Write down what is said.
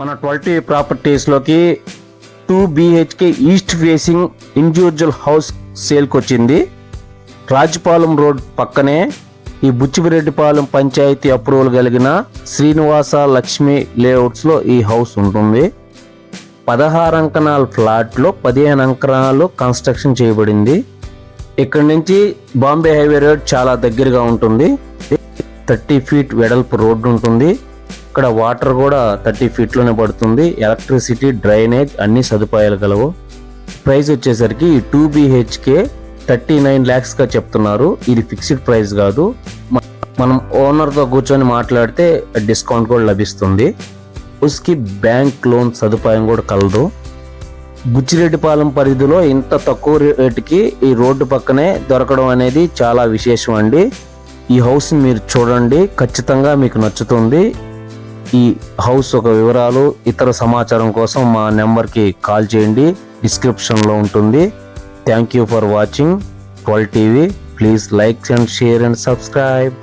మన twenty ప్రాపర్టీస్లోకి two BHK east facing individual house సేల్కి వచ్చింది రాజపాలెం రోడ్ పక్కనే ఈ బుచ్చిరెడ్డిపాలెం పంచాయతీ అప్రూవల్ కలిగిన శ్రీనివాస లక్ష్మి లేఅవుట్స్లో ఈ హౌస్ ఉంటుంది. పదహారు అంకణాల ఫ్లాట్లో పదిహేను అంకణాలు కన్స్ట్రక్షన్ చేయబడింది. ఇక్కడ నుంచి బాంబే హైవే రోడ్ చాలా దగ్గరగా ఉంటుంది. థర్టీ ఫీట్ వెడల్పు రోడ్డు ఉంటుంది. ఇక్కడ వాటర్ కూడా థర్టీ ఫీట్లోనే పడుతుంది. ఎలక్ట్రిసిటీ డ్రైనేజ్ అన్ని సదుపాయాలు కలవు ప్రైస్ వచ్చేసరికి ఈ టూ బిహెచ్కే థర్టీ నైన్ ల్యాక్స్గా చెప్తున్నారు. ఇది ఫిక్స్డ్ ప్రైస్ కాదు. మనం ఓనర్తో కూర్చొని మాట్లాడితే డిస్కౌంట్ కూడా లభిస్తుంది. ఉస్కి బ్యాంక్ లోన్ సదుపాయం కూడా కలదు. బుచ్చిరెడ్డిపాలెం పరిధిలో ఇంత తక్కువ రేటుకి ఈ రోడ్డు పక్కనే దొరకడం అనేది చాలా విశేషం అండి. ఈ హౌస్ మీరు చూడండి. ఖచ్చితంగా మీకు నచ్చుతుంది. ఈ హౌస్ ఒక వివరాలు ఇతర సమాచారం కోసం మా నెంబర్కి కాల్ చేయండి. డిస్క్రిప్షన్లో ఉంటుంది. Thank you for watching. Twelve TV please like and share and subscribe.